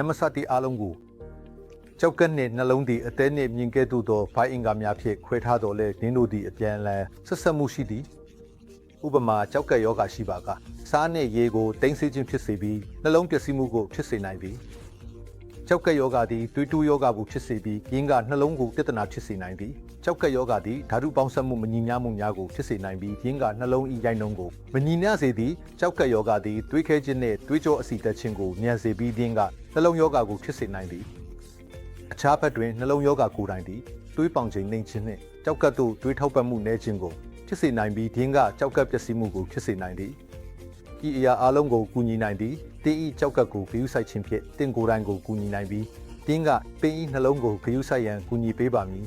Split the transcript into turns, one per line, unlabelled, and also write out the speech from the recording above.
နမစတိအားလုံးကိုကြောက်ကက်နှင့်နှလုံးသည်အသေးနှင့်မြင်ကဲ့သို့သောဘိုင်းအင်္ဂါများဖြင့်ခွဲထားတော်လဲနင်းတို့သည်အပြန်အလှန်ဆက်ဆက်မှုရှိသည်ဥပမာကြောက်ကက်ယောဂရှိပါကစားနှင့်ရေကိုတင်းစေခြင်းဖြစ်စေပြီးနှလုံးပျက်စီးမှုကိုဖြစ်စေနိုင်သည် ကြောက်ကက်ယောဂသည်တွေးတူးယောဂကိုဖြစ်စေပြီးရင်းကနှလုံးကိုပြဿနာဖြစ်စေနိုင်သည်ကြောက်ကက်ယောဂသည်ဓာတုပေါင်းစပ်မှုမညီမျှမှုများကိုဖြစ်စေနိုင်ပြီးရင်းကနှလုံးဤရိုက်နှုံးကိုမညီမျှစေသည်ကြောက်ကက်ယောဂသည်တွေးခဲခြင်းနှင့်တွေးကြောအစီတက်ခြင်းကိုညံစေပြီးရင်းကနှလုံးယောဂကိုဖြစ်စေနိုင်သည်အခြားဘက်တွင်နှလုံးယောဂကိုယ်တိုင်သည်တွေးပေါင်ခြင်းနှိမ်ခြင်းနှင့်ကြောက်ကပ်သို့တွေးထောက်ပတ်မှုနည်းခြင်းကိုဖြစ်စေနိုင်ပြီးဒင်းကကြောက်ကပ်ပျက်စီးမှုကိုဖြစ်စေနိုင်သည်ဤအရာအလုံးကိုကူညီနိုင်သည် တင်းဤကြောက်ကပ်ကိုဂရုစိုက်ခြင်းဖြင့်တင်ကိုယ်တိုင်ကိုကူညီနိုင်ပြီးဒင်းကပင်ဤနှလုံးကိုဂရုစိုက်ရန်ကူညီပေးပါမည်